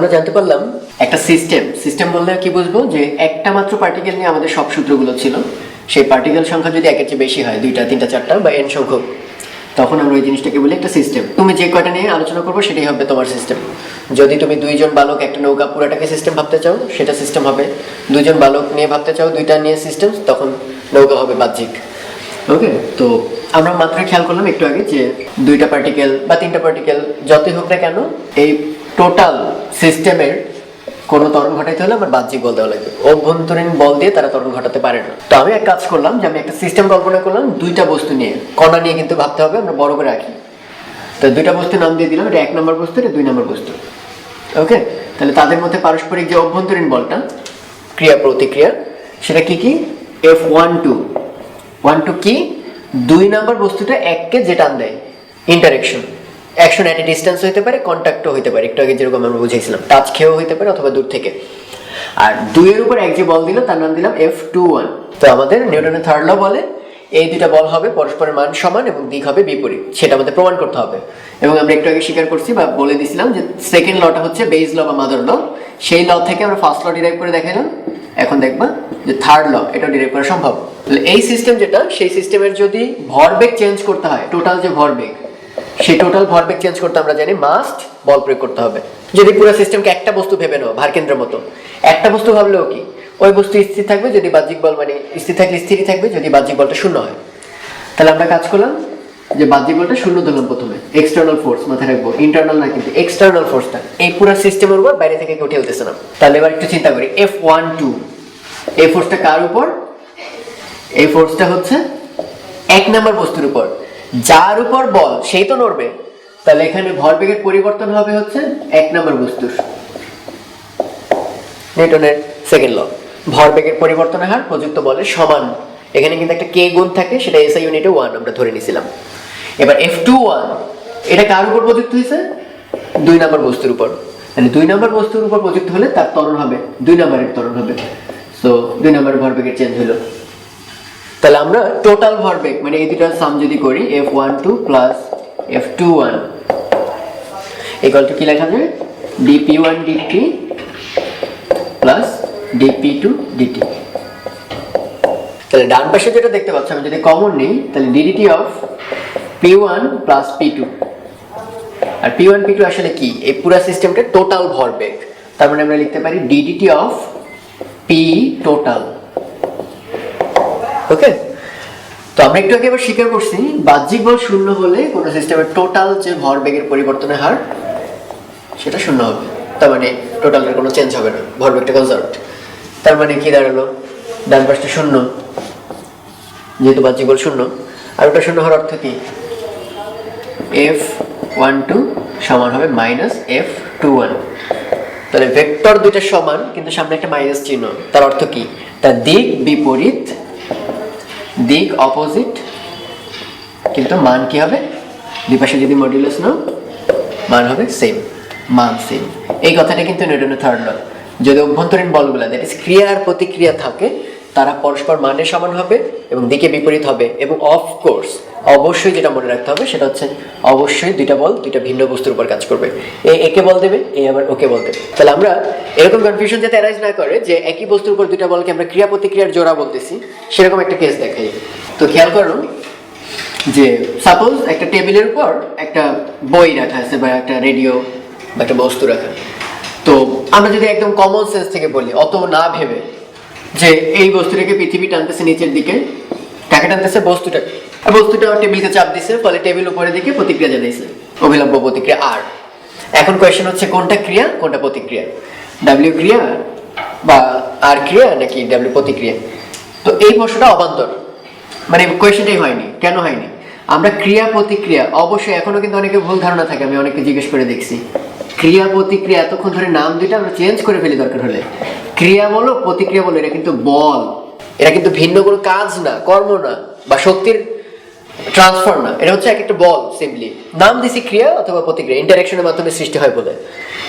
আমরা জানতে পারলাম একটা সিস্টেম সিস্টেম বললে কি বুঝব? যে একটা মাত্র পার্টিকেল নিয়ে আমাদের সব সূত্রগুলো ছিল। সেই পার্টিকেল সংখ্যা যদি একের চেয়ে বেশি হয়, দুইটা, তিনটা, চারটা বা এন সংখ্যক, তখন আমরা ওই জিনিসটাকে বলি একটা সিস্টেম তুমি যে কয়টা নিয়ে আলোচনা করব, সেটাই হবে তোমার সিস্টেম যদি তুমি দুইজন বালক, একটা নৌকা পুরাটাকে সিস্টেম ভাবতে চাও, সেটা সিস্টেম হবে। দুইজন বালক নিয়ে ভাবতে চাও, দুইটা নিয়ে সিস্টেম তখন নৌকা হবে বাহ্যিক। ওকে তো আমরা মাত্র খেয়াল করলাম একটু আগে যে দুইটা পার্টিকেল বা তিনটা পার্টিকেল যতই হোক না কেন, এই টোটাল সিস্টেমের কোনো তরণ ঘটাইতে হলে আমার বাহ্যিক বল দেওয়া লাগবে। অভ্যন্তরীণ বল দিয়ে তারা তরণ ঘটাতে পারে না। তো আমি এক কাজ করলাম যে আমি একটা সিস্টেম কল্পনা করলাম, দুইটা বস্তু নিয়ে। কণা নিয়ে কিন্তু ভাবতে হবে, আমরা বড় করে রাখি। তো দুইটা বস্তু নাম দিয়ে দিলাম, এটা এক নম্বর বস্তু, এটা দুই নম্বর বস্তু। ওকে? তাহলে তাদের মধ্যে পারস্পরিক যে অভ্যন্তরীণ বলটা, ক্রিয়া প্রতিক্রিয়া, সেটা কি কি? F one two one two কি? দুই নম্বর বস্তুটা এককে যে টান দেয়। Interaction action at a distance হতে পারে কন্ট্যাক্টও হতে পারে। একটু আগে যেরকম আমরা বুঝেছিলাম টাচ খেয়েও হতে পারে অথবা দূর থেকে। আর দুইয়ের উপর এক যে বল দিল তার নাম দিলাম এফ টু ওয়ান তো আমাদের নিউটনের থার্ড ল বলে, এই দুইটা বল হবে পরস্পরের মান সমান এবং দিক হবে বিপরীত। সেটা আমাদের প্রমাণ করতে হবে। এবং আমরা একটু আগে স্বীকার করছি বা বলে দিছিলাম যে সেকেন্ড লটা হচ্ছে বেজ ল বা মাদার ল সেই ল থেকে আমরা ফার্স্ট ল ডিরাইভ করে দেখালাম এখন দেখবা যে থার্ড ল এটা ডিরাইভ করা সম্ভব। এই সিস্টেম যেটা, সেই সিস্টেমের যদি ভরবেগ চেঞ্জ করতে হয় টোটাল যে ভরবেগ সেই টোটাল ভরবেগ চেঞ্জ করতে আমরা জানি মাস্ট বল প্রয়োগ করতে হবে। যদি পুরো সিস্টেমকে একটা বস্তু ভেবে নাও, ভারকেন্দ্রের মতো, একটা বস্তু ভাবলেও কি, ওই বস্তু স্থির থাকবে যদি বাহ্যিক বল মানে স্থির থাকলে স্থিরই থাকবে, যদি বাহ্যিক বলটা শূন্য হয়। তাহলে আমরা কাজ করলাম যে বাহ্যিক বলটা শূন্য ধরলাম প্রথমে এক্সটার্নাল ফোর্স মাথায় রাখব ইন্টারনাল না কিন্তু এক্সটার্নাল ফোর্সটা এই পুরো সিস্টেমের উপর বাইরে থেকে কেউ ঠেলতেছে না। তাহলে এবার একটু চিন্তা করি এফ ওয়ান টু এই ফোর্সটা কার উপর? এই ফোর্সটা হচ্ছে এক নম্বর বস্তুর উপর। যার উপর বল, সেই তো নড়বে। তাহলে এখানে ভরবেগের পরিবর্তন হবে হচ্ছে এক নম্বর বস্তুর। নিউটনের সেকেন্ড ল ভরবেগের পরিবর্তনের হার প্রযুক্ত বলের সমান। এখানে কিন্তু একটা কে গুণ থাকে, সেটা এসআই ইউনিটে ওয়ান আমরা ধরে নিয়েছিলাম। এবার এফ টু ওয়ান এটা কার উপর প্রযুক্ত হয়েছে? দুই নম্বর বস্তুর উপর। মানে দুই নম্বর বস্তুর উপর প্রযুক্ত হলে তার ত্বরণ হবে, দুই নম্বরের ত্বরণ হবে। সো দুই নম্বরের ভরবেগের চেঞ্জ হলো। তাহলে আমরা টোটাল ভরবেগ মানে এই দুটার সাম যদি করি F one two plus F two one equal to কি লেখা যায় DP one DT plus DP two DT তাহলে ডান পাশে যেটা দেখতে পাচ্ছ, আমি যদি কমন নিই, তাহলে DDT of P one plus P two R P one P two আসলে কি? এই পুরো সিস্টেমটা টোটাল ভরবেগ তার মানে আমরা লিখতে পারি DDT of P total okay তো আমরা একটু আগে এবার স্বীকার করছি, বাহ্যিক বল শূন্য হলে কোনো সিস্টেমের টোটাল যে ভরবেগের পরিবর্তনের হার, সেটা শূন্য হবে। তার মানে টোটালের কোনো চেঞ্জ হবে না ভরবেগটা কনজার্ভ তার মানে কি দাঁড়াল? ডান পাশটা শূন্য, যেহেতু বাহ্যিক বল শূন্য। আর ওটা শূন্য হওয়ার অর্থ কি? এফ ওয়ান টু সমান হবে মাইনাস এফ টু ওয়ান তাহলে ভেক্টর দুইটা সমান, কিন্তু সামনে একটা মাইনাস চিহ্ন। তার অর্থ কি? তার দিক বিপরীত দিক অপোজিট, কিন্তু মান কি হবে? দুপাশে যদি মডিউলস নাও, মান হবে সেম মান সেম এই কথাটা কিন্তু নিউটনের থার্ড ল যদি অভ্যন্তরীণ বলগুলো দ্যাট ইজ ক্রিয়ার প্রতিক্রিয়া থাকে তারা পরস্পর মানে সমান হবে এবং দিকে বিপরীত হবে এবং অফ কোর্স অবশ্যই যেটা মনে রাখতে হবে সেটা হচ্ছে অবশ্যই দুইটা বল, দুইটা ভিন্ন বস্তুর উপর কাজ করবে। এ, একে বল দেবে, এ আবার ওকে বল দেবে। তাহলে আমরা এরকম কনফিউশন যাতে অ্যারাইজ না করে যে একই বস্তুর উপর দুইটা বলকে আমরা ক্রিয়া প্রতিক্রিয়ার জোড়া বলতেছি, সেরকম একটা কেস দেখাই। তো খেয়াল করুন যে সাপোজ একটা টেবিলের উপর একটা বই রাখা আছে বা একটা রেডিও বা একটা বস্তু রাখা। তো আমরা যদি একদম কমন সেন্স থেকে বলি, অত না ভেবে যে এই বস্তুটাকে পৃথিবী টানতেছে নিচের দিকে। কাকে টানতেছে? বস্তুটা বস্তুটা টেবিলকে চাপ দিছে, ফলে টেবিল উপরের দিকে প্রতিক্রিয়া জানাইছে। অভিলম্ব প্রতিক্রিয়া আর। এখন কোয়েশ্চেন হচ্ছে, কোনটা ক্রিয়া, কোনটা প্রতিক্রিয়া? ডাব্লিউ ক্রিয়া বা আর ক্রিয়া নাকি ডাব্লিউ প্রতিক্রিয়া? তো এই প্রশ্নটা অবান্তর। মানে কোয়েশ্চেনটাই হয়নি। কেন হয়নি? আমরা ক্রিয়া প্রতিক্রিয়া, অবশ্যই এখনও কিন্তু অনেকে ভুল ধারণা থাকে, আমি অনেকে জিজ্ঞেস করে দেখছি। ক্রিয়া প্রতিক্রিয়া এতক্ষণ ধরে নাম দুইটা আমরা চেঞ্জ করে ফেলি দরকার হলে। ক্রিয়া বলো, প্রতিক্রিয়া বলো, এটা কিন্তু বল। এটা কিন্তু ভিন্ন কোনো কাজ না, কর্ম না, বা শক্তির ট্রান্সফার না। এটা হচ্ছে এক একটা বল সিম্পলি নাম দিছি ক্রিয়া অথবা প্রতিক্রিয়া ইন্টারাকশনের মাধ্যমে সৃষ্টি হয় বলে।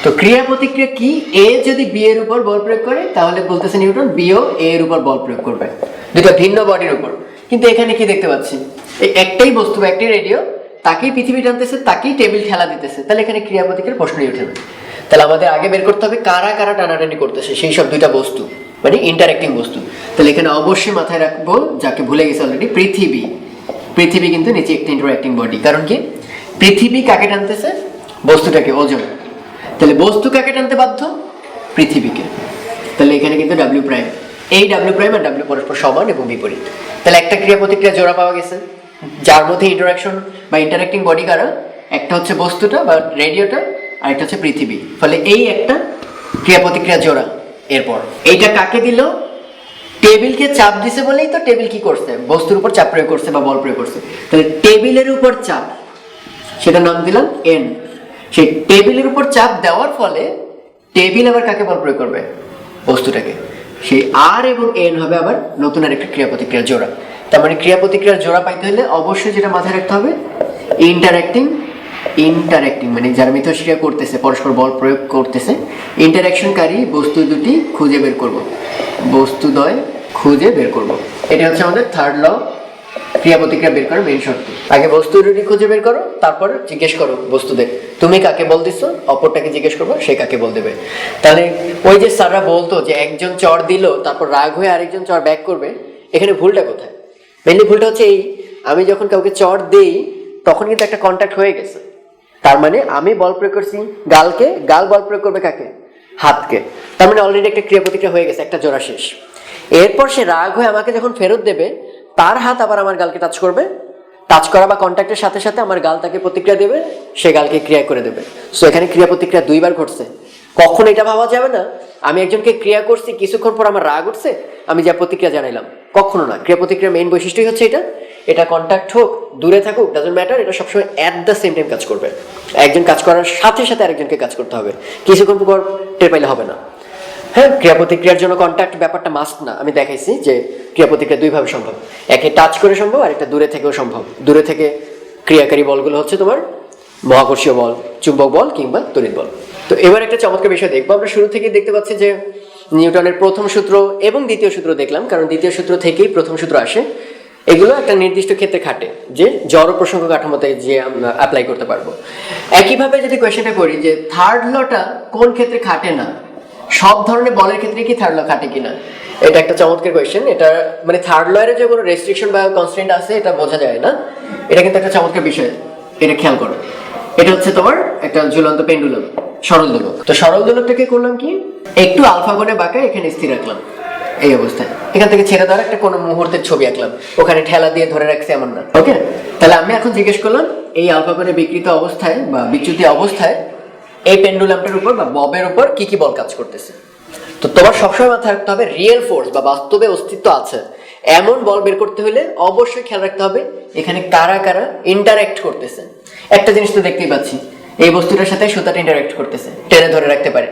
তো ক্রিয়া প্রতিক্রিয়া কি? এ যদি বি এর উপর বল প্রয়োগ করে, তাহলে বলতেছে নিউটন বিও এ এর উপর বল প্রয়োগ করবে। দুটো ভিন্ন বডির উপর। কিন্তু এখানে কি দেখতে পাচ্ছি? এই একটাই বস্তু বা একটাই রেডিও তাকেই পৃথিবী টানতেছে, তাকেই টেবিল ঠেলা দিতেছে। তাহলে এখানে ক্রিয়া প্রতিক্রিয়ার প্রশ্নই উঠে না। তাহলে আমাদের আগে বের করতে হবে কারা কারা টানাটানি করতেছে, সেই সব দুইটা বস্তু মানে ইন্টারেক্টিং বস্তু। তাহলে এখানে অবশ্যই মাথায় রাখব, যাকে ভুলে গেছে অলরেডি পৃথিবী। পৃথিবী কিন্তু নিচে একটা ইন্টারেক্টিং বডি কারণ কি? পৃথিবী কাকে টানতেছে? বস্তুটাকে, ওজন। তাহলে বস্তু কাকে টানতে বাধ্য? পৃথিবীকে। তাহলে এখানে কিন্তু ডাব্লিউ প্রাইম এই ডাব্লিউ প্রাইম আর ডাব্লিউ পরস্পর সমান এবং বিপরীত। তাহলে একটা ক্রিয়া প্রতিক্রিয়া জোড়া পাওয়া গেছে। যার মধ্যে ইন্টারাকশন বা ইন্টারাক্টিং বডি কারা? একটা হচ্ছে বস্তুটা বা রেডিওটা আর একটা হচ্ছে পৃথিবী। ফলে এই একটা ক্রিয়া প্রতিক্রিয়া জোড়া এরপর। এইটা কাকে দিল? টেবিলকে চাপ দিছে বলেই তো টেবিল কি করছে? বস্তুর উপর চাপ প্রয়োগ করছে বা বল প্রয়োগ করছে। তাহলে টেবিলের উপর চাপ সেটা নাম দিলাম এন সেই টেবিলের উপর চাপ দেওয়ার ফলে টেবিল আবার কাকে বল প্রয়োগ করবে? বস্তুটাকে। সেই আর এবং এন হবে আবার নতুন আর একটা ক্রিয়া প্রতিক্রিয়া জোড়া। তার মানে ক্রিয়া প্রতিক্রিয়ার জোড়া পাইতে হলে অবশ্যই যেটা মাথায় রাখতে হবে ইন্টারাক্টিং ইন্টারাক্টিং মানে যারা মিথস্ক্রিয়া করতেছে, পরস্পর বল প্রয়োগ করতেছে ইন্টারাকশনকারী বস্তু দুটি খুঁজে বের করব। বস্তুদ্বয় খুঁজে বের করব। এটা হচ্ছে আমাদের থার্ড ল ক্রিয়া প্রতিক্রিয়া বের করার মেইন শর্ত। আগে বস্তু দুটি খুঁজে বের করো, তারপর জিজ্ঞেস করো বস্তুদের। তুমি কাকে বল দিচ্ছ অপরটাকে জিজ্ঞেস করব, সে কাকে বল দেবে। তাহলে ওই যে স্যাররা বলতো যে একজন চর দিল, তারপর রাগ হয়ে আরেকজন চর ব্যাক করবে, এখানে ভুলটা কোথায়? মেনলি ভুলটা হচ্ছে এই, আমি যখন কাউকে চর দেই, তখন কিন্তু একটা কন্ট্যাক্ট হয়ে গেছে। তার মানে আমি বল প্রয়োগ করছি গালকে, গাল বল প্রয়োগ করবে কাকে? হাতকে। তার মানে অলরেডি একটা ক্রিয়া প্রতিক্রিয়া হয়ে গেছে, একটা জোড়া শেষ। এরপর সে রাগ হয়ে আমাকে যখন ফেরত দেবে, তার হাত আবার আমার গালকে টাচ করবে। টাচ করা বা কন্ট্যাক্টের সাথে সাথে আমার গাল তাকে প্রতিক্রিয়া দেবে, সে গালকে ক্রিয়া করে দেবে। সো এখানে ক্রিয়া প্রতিক্রিয়া দুইবার ঘটছে। কখন এটা ভাবা যাবে না, আমি একজনকে ক্রিয়া করছি, কিছুক্ষণ পর আমার রাগ উঠছে, আমি যা প্রতিক্রিয়া জানাইলাম। কখনো না ক্রিয়া প্রতিক্রিয়ার মেইন বৈশিষ্ট্যই হচ্ছে এটা। এটা কন্ট্যাক্ট হোক, দূরে থাকুক ডাজন্ট ম্যাটার এটা সবসময় অ্যাট দ্য সেম টাইম কাজ করবে। একজন কাজ করার সাথে সাথে আরেকজনকে কাজ করতে হবে। কিছুক্ষণ পর টের পাইলে হবে না। হ্যাঁ ক্রিয়া প্রতিক্রিয়ার জন্য কন্ট্যাক্ট ব্যাপারটা মাস্ট না। আমি দেখাইছি যে ক্রিয়া প্রতিক্রিয়া দুইভাবে সম্ভব। একে টাচ করে সম্ভব, আর একটা দূরে থেকেও সম্ভব। দূরে থেকে ক্রিয়াকারী বলগুলো হচ্ছে তোমার মহাকর্ষীয় বল, চুম্বক বল কিংবা তড়িৎ বল। তো এবার একটা চমৎকার বিষয় দেখব। আমরা শুরু থেকেই দেখতে পাচ্ছি যে নিউটনের প্রথম সূত্র এবং দ্বিতীয় সূত্র দেখলাম, কারণ দ্বিতীয় সূত্র থেকেই প্রথম সূত্র আসে। এগুলো একটা নির্দিষ্ট ক্ষেত্রে খাটে যে জড় প্রসঙ্গ কাঠামোতে যে আমরা অ্যাপ্লাই করতে পারব। একইভাবে যদি কোয়েশ্চেনটা করি যে থার্ড লটা কোন ক্ষেত্রে খাটে না? সব ধরনের বলের ক্ষেত্রে কি থার্ড ল খাটে কিনা? এটা একটা চমৎকার কোয়েশ্চেন এটা মানে থার্ড লয়ের যে কোনো রেস্ট্রিকশন বা কনস্ট্যান্ট আছে, এটা বোঝা যায় না। এটা কিন্তু একটা চমৎকার বিষয়। এটা খেয়াল করো। এটা হচ্ছে তোমার একটা ঝুলন্ত পেন্ডুলম সরল দোলক। তো সরল দোলকটাকে করলাম কি? একটু আলফা কোণে বাঁকা এখানে স্থির রাখলাম। এই অবস্থায় এখান থেকে ছেড়ে দেওয়ার একটা কোনো মুহূর্তের ছবি আঁকলাম। ওখানে ঠেলা দিয়ে ধরে রাখছে এমন না। ওকে? তাহলে আমি এখন জিজ্ঞেস করলাম, এই আলফা বিকৃত অবস্থায় বা বিচ্যুতি অবস্থায় এই পেন্ডুলামটার উপর বা ববের উপর কি কি বল কাজ করতেছে? তো তোমার সবসময় মাথায় রাখতে হবে রিয়েল ফোর্স বা বাস্তবে অস্তিত্ব আছে। এমন বল বের করতে হলে অবশ্যই খেয়াল রাখতে হবে, এখানে কারা কারা ইন্টারাক্ট করতেছে। একটা জিনিস তো দেখতেই পাচ্ছি, এই বস্তুটার সাথে সুতাটা ইন্টারাক্ট করতেছে, টেনে ধরে রাখতে পারে।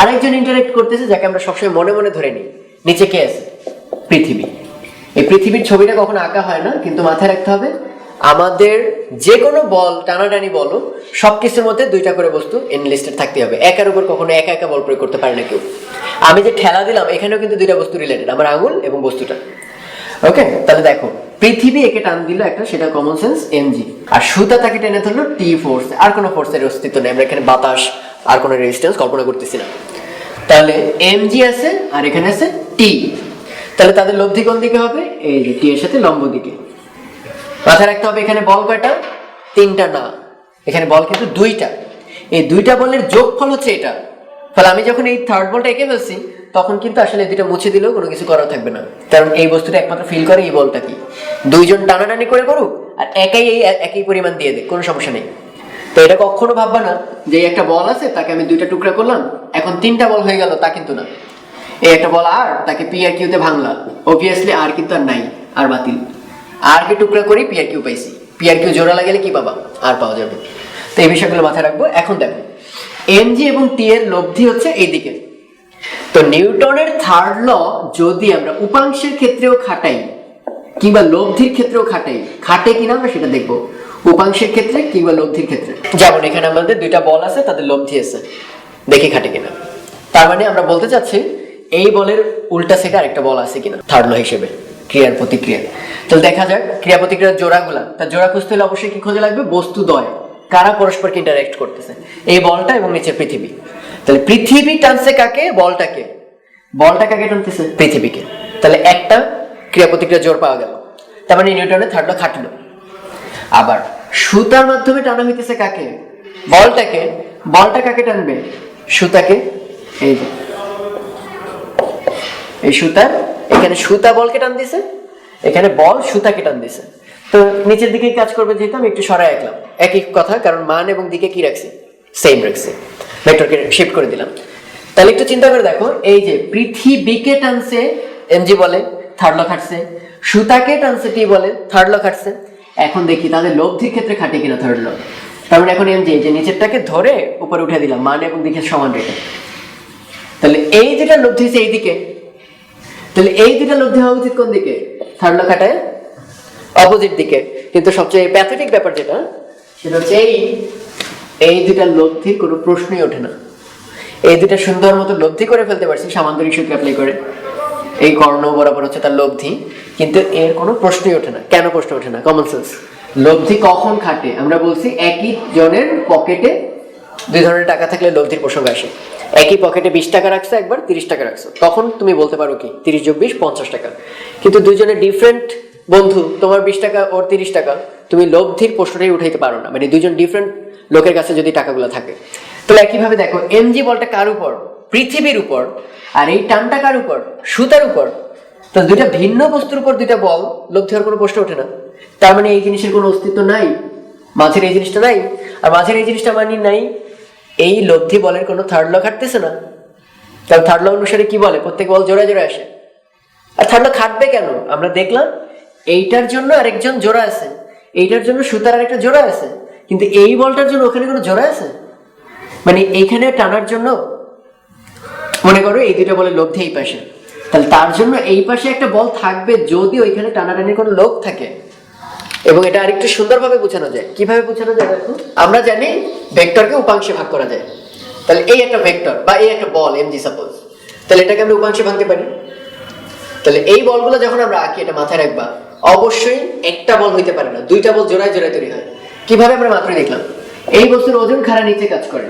আরেকজন ইন্টারাক্ট করতেছে, যাকে আমরা সবসময় মনে মনে ধরে নিই। নিচে কে আছে? পৃথিবী। এই পৃথিবীর ছবিটা কখনো আঁকা হয় না, কিন্তু মাথায় রাখতে হবে, আমাদের যে কোনো বল, টানাটানি বলো সব কিছুর মধ্যে দুইটা করে বস্তু এনলিস্টেড থাকতে হবে। একার উপর কখনো একা একা বল প্রয়োগ করতে পারে না কেউ। আমি যে ঠেলা দিলাম, এখানেও কিন্তু দুইটা বস্তু রিলেটেড আমার আঙুল এবং বস্তুটা। ওকে তাহলে দেখো, পৃথিবী একে টান দিল একটা, সেটা কমন সেন্স এমজি আর সুতা তাকে টেনে ধরলো টি ফোর্স আর কোনো ফোর্সের অস্তিত্ব নেই। আমরা এখানে বাতাস, আর কোনো রেজিস্ট্যান্স কল্পনা করতেছি না। তাহলে এম জি আছে আর এখানে আছে টি তাহলে তাদের লব্ধি কোন দিকে হবে? এই যে টি এর সাথে লম্ব দিকে। মাথায় রাখতে হবে এখানে বল কয়টা? তিনটা না। এখানে বল কিন্তু দুইটা। এই দুইটা বলের যোগফল হচ্ছে এটা। ফলে আমি যখন এই থার্ড বলটা এঁকে ফেলছি, তখন কিন্তু আসলে দুইটা মুছে দিলেও কোনো কিছু করা থাকবে না। কারণ এই বস্তুটা একমাত্র ফিল করে এই বলটা কি? দুইজন টানাটানি করে করুক আর একাই এই একই পরিমাণ দিয়ে দেয় কোনো সমস্যা নেই। তো এটা কখনো ভাববা না যে এই একটা বল আছে, তাকে আমি দুইটা টুকরা করলাম, এখন তিনটা বল হয়ে গেল, তা কিন্তু না। এই একটা বল আর, তাকে পি আর কিউতে ভাঙলাম। অবভিয়াসলি আর কিন্তু আর নাই, আর বাতিল। আর কে টুকরা করি পি আর কিউ পাইছি। পি আর কিউ জোড়া লাগালে কি পাবা? আর পাওয়া যাবে। তো এই বিষয়গুলো মাথায় রাখব। এখন দেখো এমজি এবং টি এর লব্ধি হচ্ছে এইদিকে তো নিউটনের থার্ড ল যদি আমরা উপাংশের ক্ষেত্রেও খাটাই কিংবা লব্ধির ক্ষেত্রেও খাটাই, খাটে কিনা আমরা সেটা দেখব। উপাংশের ক্ষেত্রে কিংবা লব্ধির ক্ষেত্রে? যেমন এখানে আমাদের দুইটা বল আছে, তাদের লব্ধি আছে। দেখি খাটে কিনা তার মানে আমরা বলতে চাচ্ছি, এই বলের উল্টা সেটে আরেকটা বল আছে কিনা থার্ড ল হিসেবে, ক্রিয়ার প্রতিক্রিয়া। তাহলে দেখা যাক, ক্রিয়া প্রতিক্রিয়ার জোড়াগুলা তার জোড়া খুঁজতে হলে অবশ্যই কি খোঁজে লাগবে? বস্তু দয়। কারা পরস্পরকে ইন্টারেক্ট করতেছে? এই বলটা এবং নিচে পৃথিবী। তাহলে পৃথিবী টানছে কাকে? বলটাকে। বলটা কাকে টানতেছে? পৃথিবীকে। তাহলে একটা ক্রিয়া প্রতিক্রিয়া জোর পাওয়া গেল। তার মানে নিউটনের থার্ড ল খাটলো। আবার সুতার মাধ্যমে টানা হইতেছে কাকে? বলটাকে। বলটা কাকে টানবে? সুতাকে। এই যে। এই সুতার এখানে সুতা বলকে টান দিছে, এখানে বল সুতাকে টান দিছে। তো নিচের দিকে কাজ করবে যেহেতু, আমি একটু সরাই রাখলাম। একই কথা, কারণ মান এবং দিকে কি রাখছি? সেম রাখছি। ভেক্টরকে শিফট করে দিলাম। তাহলে একটু চিন্তা করে দেখো, এই যে পৃথিবীকে টানছে এমজি বলে থার্ড ল খাটছে। সুতাকে টানছে টি বলে থার্ড ল খাটছে। এখন দেখি তাদের লব্ধির ক্ষেত্রে খাটে কিনা থার্ড ল তার মানে এখন এমজি যে নিচেরটাকে ধরে উপরে উঠে দিলাম, মান এবং দিকে সমান রেখে তাহলে এই যেটা লব্ধি হয়েছে এইদিকে, তাহলে এই দুটা লব্ধি হওয়া উচিত কোন দিকে? থার্ড লখাটায় অপোজিট দিকে। কিন্তু সবচেয়ে প্যাথেটিক ব্যাপার যেটা, সেটা হচ্ছে এই এই দুটা লব্ধির কোনো প্রশ্নই ওঠে না। এই দুটা সুন্দর মতো লব্ধি করে ফেলতে পারছি, সামান্তরিক সূত্র অ্যাপ্লাই করে। এই কর্ণ বরাবর হচ্ছে তার লব্ধি, কিন্তু এর কোনো প্রশ্নই ওঠে না। কেন প্রশ্ন ওঠে না? কমন সেন্স লব্ধি কখন খাটে? আমরা বলছি একই জনের পকেটে দুই ধরনের টাকা থাকলে লব্ধির প্রসঙ্গ আসে। একই পকেটে বিশ টাকা রাখছো, একবার তিরিশ টাকা রাখছো। তখন তুমি বলতে পারো কি? তিরিশ যোগ বিশ, পঞ্চাশ টাকা। কিন্তু দুজনের ডিফারেন্ট বন্ধু, তোমার বিশ টাকা, ওর তিরিশ টাকা, তুমি লব্ধির প্রশ্নটাই উঠাইতে পারো না। মানে দুজন ডিফারেন্ট লোকের কাছে যদি টাকাগুলো থাকে। তাহলে একইভাবে দেখো এমজি বলটা কার উপর? পৃথিবীর উপর, আর এই টানটা কার উপর? সুতার উপর। তো দুইটা ভিন্ন বস্তুর উপর দুইটা বল লব্ধি হওয়ার কোনো প্রশ্ন ওঠে না। তার মানে এই জিনিসের কোনো অস্তিত্ব নাই, মাঝের এই জিনিসটা নাই, আর মাঝের এই জিনিসটা মানি নাই, এই লব্ধি বলের কোনো থার্ড ল খাটতেছে না। কারণ থার্ড ল অনুসারে কি বলে? প্রত্যেক বল জোড়া জোড়া আসে। আর থার্ড ল খাটবে কেন? আমরা দেখলাম, এইটার জন্য আরেকজন জোড়া আছে, এইটার জন্য সুতার আরেকটা জোড়া আছে, কিন্তু এই বলটার জন্য ওখানে কোনো জোড়া আছে? মানে এইখানে টানার জন্য মনে করো এই দুটো বলে লব্ধি এই পাশে। তাহলে তার জন্য এই পাশে একটা বল থাকবে যদি ওইখানে টানাটানির কোনো লোক থাকে। এবং এটা আরেকটু সুন্দরভাবে বোঝানো যায়। কীভাবে বোঝানো যায় দেখো? আমরা জানি ভেক্টরকে উপাংশে ভাগ করা যায়। তাহলে এই একটা ভেক্টর বা এই একটা বল এমজি সাপোজ তাহলে এটাকে আমরা উপাংশে ভাঙতে পারি। তাহলে এই বলগুলো যখন আমরা আঁকি, এটা মাথায় রাখবা, অবশ্যই একটা বল হইতে পারে না। দুইটা বল জোড়ায় জোড়ায় তৈরি হয়। কীভাবে আমরা মাত্রই দেখলাম? এই বস্তুর ওজন খাড়া নিচে কাজ করে।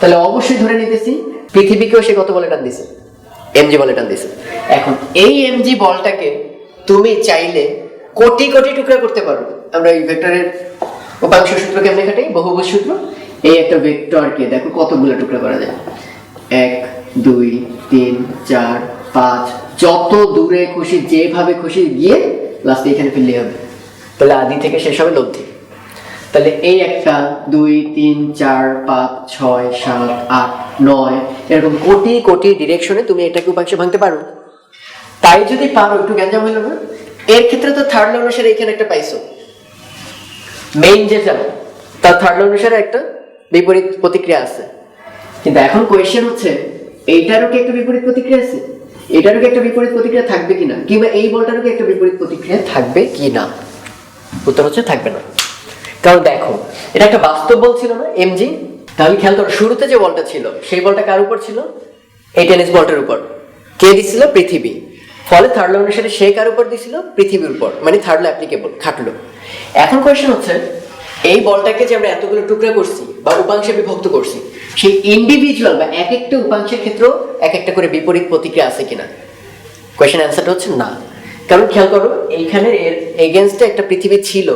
তাহলে অবশ্যই ধরে নিতেছি পৃথিবীকেও সে কত বলে টান দিছে এমজি বলে টান দিছে এখন এই এমজি বলটাকে তুমি চাইলে কোটি কোটি টুকরা করতে পারো। আমরা এই ভেক্টরের উপাংশ সূত্র কেমনে খাটাই? বহুভুজ সূত্র। এই একটা ভেক্টরকে দেখো কতগুলো টুকরা করা যায়। এক, দুই, তিন, চার, পাঁচ, যত দূরে খুশি, যেভাবে খুশি গিয়ে লাস্টে এখানে ফেললে হবে। তাহলে আদি থেকে শেষ হবে লব্ধি। তাহলে এই একটা, দুই, তিন, চার, পাঁচ, ছয়, সাত, আট নয়। এরকম কোটি কোটি ডিরেকশনে তুমি এটাকে উপাংশে ভাঙতে পারো। তাই যদি পারো, একটু গ্যাঞ্জাম হইল না? এর ক্ষেত্রে তো থার্ড ল অনুসারে এখানে একটা পাইছো। মেইন যেটা তার থার্ড ল অনুসারে একটা বিপরীত প্রতিক্রিয়া আছে। কিন্তু এখন কোয়েশ্চেন হচ্ছে, এইটারও কি একটা বিপরীত প্রতিক্রিয়া আছে? এটারও কি একটা বিপরীত প্রতিক্রিয়া থাকবে কিনা? কিংবা এই বলটারও কি একটা বিপরীত প্রতিক্রিয়া থাকবে কি না উত্তর হচ্ছে থাকবে না। কারণ দেখো, এটা একটা বাস্তব বল ছিল না এমজি তাহলে খেয়াল করো, শুরুতে যে বলটা ছিল, সেই বলটা কার উপর ছিল? এই টেনিস বলটার উপর। কে দিছিল? পৃথিবী। ফলে থার্ড ল অনুসারে সে কার উপর দিছিল? পৃথিবীর উপর মানে থার্ড ল অ্যাপ্লিকেবল খাটলো। এখন কোয়েশ্চেন হচ্ছে, এই বলটাকে যে আমরা এতগুলো টুকরা করছি বা উপাংশে বিভক্ত করছি, সেই ইন্ডিভিজুয়াল বা এক একটা উপাংশের ক্ষেত্রেও এক একটা করে বিপরীত প্রতিক্রিয়া আছে কিনা? কোয়েশ্চেন অ্যান্সারটা হচ্ছে না। কারণ খেয়াল করো এইখানে এর এগেনস্টে একটা পৃথিবী ছিল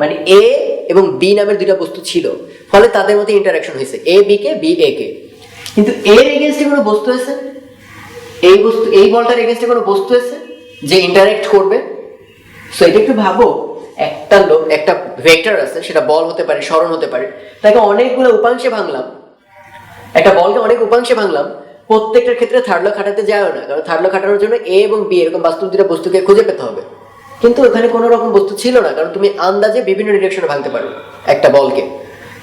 মানে এ এবং বি নামের দুইটা বস্তু ছিল। ফলে তাদের মধ্যে ইন্টারাকশন হয়েছে A B K B A কে কিন্তু এর এগেনস্টে কোনো বস্তু আছে? এই বস্তু এই বলটার এগেনস্টে কোনো বস্তু আছে যে ইন্টারাক্ট করবে? সো এটা একটু ভাবো, একটা লোক একটা ভেক্টর আছে, সেটা বল হতে পারে, স্মরণ হতে পারে। তাকে অনেকগুলো উপাংশে ভাঙলাম। একটা বলকে অনেক উপাংশে ভাঙলাম, প্রত্যেকটার ক্ষেত্রে থার্ড ল খাটাতে যায়ও না, কারণ থার্ড ল খাটানোর জন্য এ এবং বি এরকম বাস্তব দুটা বস্তুকে খুঁজে পেতে হবে। কিন্তু ওখানে কোনো রকম বস্তু ছিল না, কারণ তুমি আন্দাজে বিভিন্ন ডিরেকশনে ভাঙতে পারো একটা বলকে।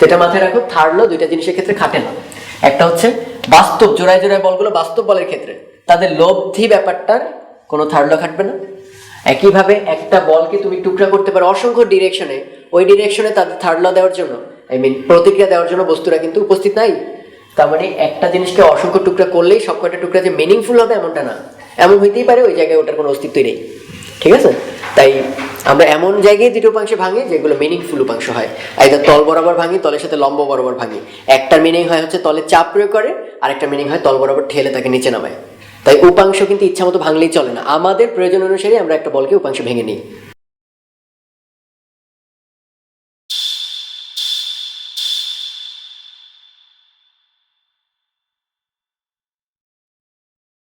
এটা মাথায় রাখো থার্ড ল দুইটা জিনিসের ক্ষেত্রে খাটে না। একটা হচ্ছে বাস্তব, জোড়ায় জোড়ায় বলগুলো বাস্তব বলের ক্ষেত্রে। তাদের লব্ধি ব্যাপারটার কোনো থার্ড ল খাটবে না। একইভাবে একটা বলকে তুমি টুকরা করতে পারো অসংখ্য ডিরেকশনে ওই ডিরেকশনে তাদের থার্ড ল দেওয়ার জন্য আই মিন প্রতিক্রিয়া দেওয়ার জন্য বস্তুরা কিন্তু উপস্থিত নাই। তার মানে একটা জিনিসকে অসংখ্য টুকরা করলেই সব কয়টা টুকরা যে মিনিংফুল হবে এমনটা না। এমন হইতেই পারে ওই জায়গায় ওটার কোনো অস্তিত্বই নেই। ঠিক আছে? তাই আমরা এমন জায়গায় দুটো উপাংশে ভাঙি যেগুলো মিনিংফুল উপাংশ হয়। একদম তল বরাবর ভাঙি, তলের সাথে লম্ব বরাবর ভাঙি। একটার মিনিং হয় হচ্ছে তলে চাপ প্রয়োগ করে আর একটা মিনিং হয় তল বরাবর ঠেলে তাকে নিচে নামায়। তাই উপাংশ কিন্তু ইচ্ছা মতো ভাঙলেই চলে না। আমাদের প্রয়োজন অনুসারে আমরা একটা বলকে উপাংশ ভেঙে নিই।